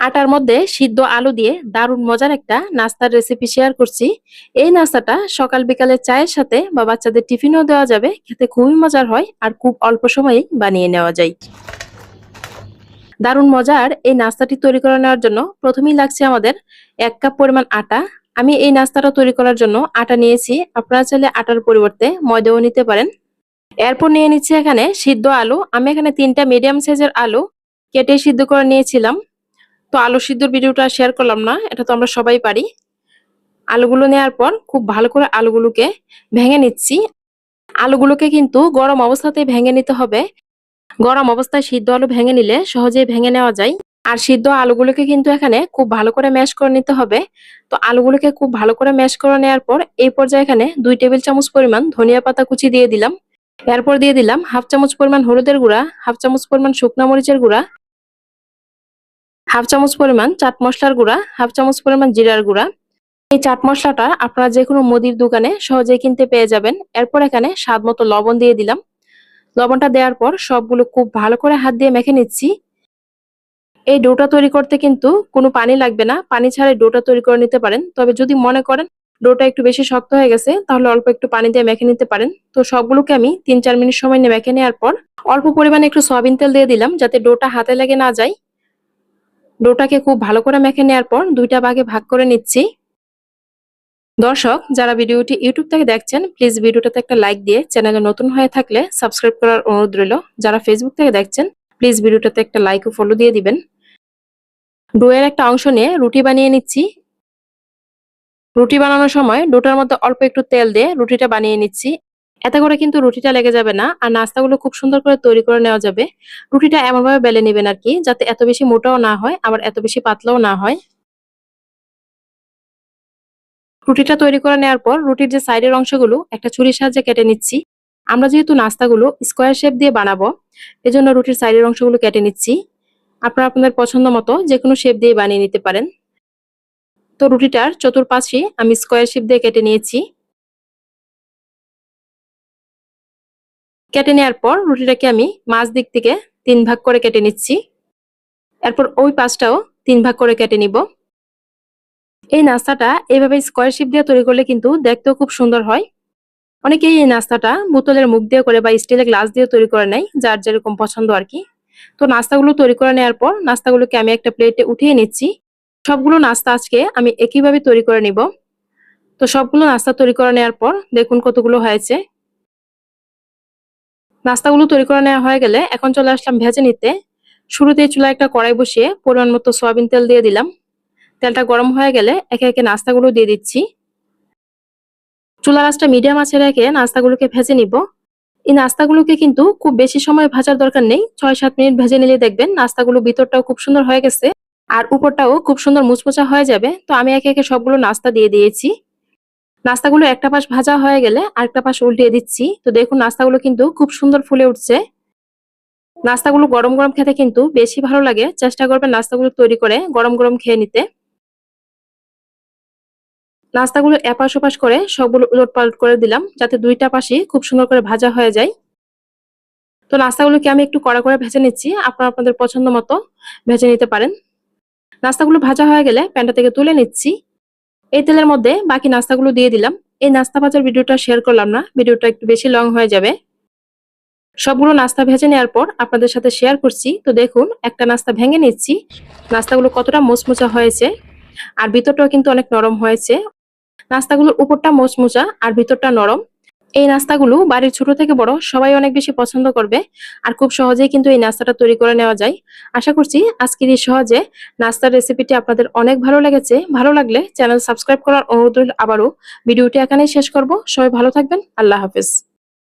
আটার মধ্যে সিদ্ধ আলু দিয়ে দারুণ মজার একটা নাস্তার রেসিপি শেয়ার করছি। এই নাস্তাটা সকাল বিকালে চায়ের সাথে বা বাচ্চাদের টিফিনও দেওয়া যাবে, খেতে খুবই মজার হয় আর খুব অল্প সময়েই বানিয়ে নেওয়া যায়। দারুণ মজার এই নাস্তাটি তৈরি করে নেওয়ার জন্য প্রথমেই লাগছে আমাদের এক কাপ পরিমাণ আটা। আমি এই নাস্তাটা তৈরি করার জন্য আটা নিয়েছি, আপনারা চাইলে আটার পরিবর্তে ময়দাও নিতে পারেন। এরপর নিয়ে নিচ্ছি এখানে সিদ্ধ আলু। আমি এখানে তিনটা মিডিয়াম সাইজের আলু কেটে সিদ্ধ করে নিয়েছিলাম। তো আলু সিদ্ধর ভিডিওটা শেয়ার করলাম না, এটা তো আমরা সবাই পারি। আলুগুলো নেওয়ার পর খুব ভালো করে আলুগুলোকে ভেঙে নিচ্ছি। আলুগুলোকে কিন্তু গরম অবস্থাতেই ভেঙে নিতে হবে। গরম অবস্থায় সিদ্ধ আলু ভেঙে নিলে সহজেই ভেঙে নেওয়া যায়। আর সিদ্ধ আলুগুলোকে কিন্তু এখানে খুব ভালো করে ম্যাশ করে নিতে হবে। তো আলুগুলোকে খুব ভালো করে ম্যাশ করে নেওয়ার পর এই পর্যায়ে এখানে দুই টেবিল চামচ পরিমাণ ধনিয়া পাতা কুচি দিয়ে দিলাম। এরপর দিয়ে দিলাম হাফ চামচ পরিমাণ হলুদের গুঁড়া, হাফ চামচ পরিমাণ শুকনা মরিচের গুঁড়া হাফ চামচ পরিমাণ চাট মশলার গুঁড়া, হাফ চামচ পরিমাণ জিরার গুঁড়া। এই চাট মশলাটা আপনারা যে কোনো মুদির দোকানে সহজেই কিনতে পেয়ে যাবেন। এরপর এখানে স্বাদ মতো লবণ দিয়ে দিলাম। লবণটা দেওয়ার পর সবগুলো খুব ভালো করে হাত দিয়ে মেখে নিচ্ছি। এই ডোটা তৈরি করতে কিন্তু কোনো পানি লাগবে না। পানি ছাড়াই ডোটা তৈরি করে নিতে পারেন। তবে যদি মনে করেন ডোটা একটু বেশি শক্ত হয়ে গেছে, তাহলে অল্প একটু পানি দিয়ে মেখে নিতে পারেন। তো সবগুলোকে আমি তিন চার মিনিট সময় নিয়ে মেখে নেওয়ার পর অল্প পরিমাণে একটু সয়াবিন তেল দিয়ে দিলাম, যাতে ডোটা হাতে লেগে না যায়। ডোটাকে খুব ভালো করে মেখে নেওয়ার পর দুইটা ভাগে ভাগ করে নিচ্ছি। দর্শক, যারা ভিডিওটি ইউটিউব থেকে দেখছেন, প্লিজ ভিডিওটাতে একটা লাইক দিয়ে চ্যানেলে নতুন হয়ে থাকলে সাবস্ক্রাইব করার অনুরোধ রইল। যারা ফেসবুক থেকে দেখছেন, প্লিজ ভিডিওটাতে একটা লাইক ও ফলো দিয়ে দিবেন। ডোয়ের একটা অংশ নিয়ে রুটি বানিয়ে নিচ্ছি। রুটি বানানোর সময় ডোটার মধ্যে অল্প একটু তেল দিয়ে রুটিটা বানিয়ে নিচ্ছি। এতে করে কিন্তু রুটিটা লেগে যাবে না, আর নাস্তাগুলো খুব সুন্দর করে তৈরি করে নেওয়া যাবে। রুটিটা এমনভাবে বেলে নেবেন আর কি যাতে এত বেশি মোটাও না হয়, আবার এত বেশি পাতলাও না হয়। রুটিটা তৈরি করে নেওয়ার পর রুটির যে সাইডের অংশগুলো, একটা ছুরির সাহায্যে কেটে নিচ্ছি। আমরা যেহেতু নাস্তাগুলো স্কোয়ার শেপ দিয়ে বানাবো, এজন্য রুটির সাইডের অংশগুলো কেটে নিচ্ছি। আপনারা আপনাদের পছন্দ মতো যে কোনো শেপ দিয়ে বানিয়ে নিতে পারেন। তো রুটিটার চতুর্পাশে আমি স্কোয়ার শেপ দিয়ে কেটে নিয়েছি। কেটে নেওয়ার পর রুটিটাকে আমি মাছ দিক থেকে তিন ভাগ করে কেটে নিচ্ছি। এরপর ওই পাশটাও তিন ভাগ করে কেটে নিব। এই নাস্তাটা এইভাবে স্কোয়ার শেপ দিয়ে তৈরি করলে কিন্তু দেখতেও খুব সুন্দর হয়। অনেকেই এই নাস্তাটা বোতলের মুখ দিয়ে করে বা স্টিলের গ্লাস দিয়ে তৈরি করে নেয়, যার যেরকম পছন্দ আর কি। তো নাস্তাগুলো তৈরি করে নেওয়ার পর নাস্তাগুলোকে আমি একটা প্লেটে উঠিয়ে নিচ্ছি। সবগুলো নাস্তা আজকে আমি একইভাবে তৈরি করে নিব। তো সবগুলো নাস্তা তৈরি করে নেওয়ার পর দেখুন কতগুলো হয়েছে। নাস্তাগুলো তৈরি করে নেওয়া হয়ে গেলে এখন চলে আসলাম ভেজে নিতে। শুরুতে চুলা একটা কড়াই বসিয়ে পরিমাণ মতো সয়াবিন তেল দিয়ে দিলাম। তেলটা গরম হয়ে গেলে একে একে নাস্তাগুলো দিয়ে দিচ্ছি। চুলা রাসটা মিডিয়াম আছে রেখে নাস্তাগুলোকে ভেজে নিব। এই নাস্তাগুলোকে কিন্তু খুব বেশি সময় ভাজার দরকার নেই। ছয় সাত মিনিট ভেজে নিলে দেখবেন নাস্তাগুলো ভিতরটাও খুব সুন্দর হয়ে গেছে। আর উপরটাও খুব সুন্দর মুচমুচা হয়ে যাবে। তো আমি একে একে সবগুলো নাস্তা দিয়ে দিয়েছি। নাস্তাগুলো একটা পাশ ভাজা হয়ে গেলে আরেকটা পাশ উল্টিয়ে দিচ্ছি। তো দেখুন, নাস্তাগুলো কিন্তু খুব সুন্দর ফুলে উঠছে। নাস্তাগুলো গরম গরম খেতে কিন্তু বেশি ভালো লাগে। চেষ্টা করবেন নাস্তাগুলো তৈরি করে গরম গরম খেয়ে নিতে। নাস্তাগুলো এপাশ ওপাশ করে সবগুলো উলট পালট করে দিলাম, যাতে দুইটা পাশে খুব সুন্দর করে ভাজা হয়ে যায়। তো নাস্তাগুলোকে আমি একটু কড়া করে ভেজে নিচ্ছি। আপনারা আপনাদের পছন্দ মতো ভেজে নিতে পারেন। নাস্তাগুলো ভাজা হয়ে গেলে প্যানটা থেকে তুলে নিচ্ছি। এই তেলের মধ্যে বাকি নাস্তাগুলো দিয়ে দিলাম। এই নাস্তা ভাজার ভিডিওটা শেয়ার করলাম না, ভিডিওটা একটু বেশি লং হয়ে যাবে। সবগুলো নাস্তা ভেজে নেওয়ার পর আপনাদের সাথে শেয়ার করছি। তো দেখুন, একটা নাস্তা ভেঙে নিচ্ছি। নাস্তাগুলো কতটা মোচমোচা হয়েছে, আর ভিতরটাও কিন্তু অনেক নরম হয়েছে। নাস্তাগুলোর উপরটা মোচমোচা, আর ভিতরটা নরম। এই নাস্তাগুলো বাড়ির ছোট থেকে বড় সবাই অনেক বেশি পছন্দ করবে আর খুব সহজেই কিন্তু এই নাস্তাটা তৈরি করে নেওয়া যায়। আশা করছি আজকের এই সহজে নাস্তার রেসিপিটি আপনাদের অনেক ভালো লেগেছে। ভালো লাগলে চ্যানেল সাবস্ক্রাইব করার অনুরোধ আবারও। ভিডিওটি এখানেই শেষ করব। সবাই ভালো থাকবেন। আল্লাহ হাফেজ।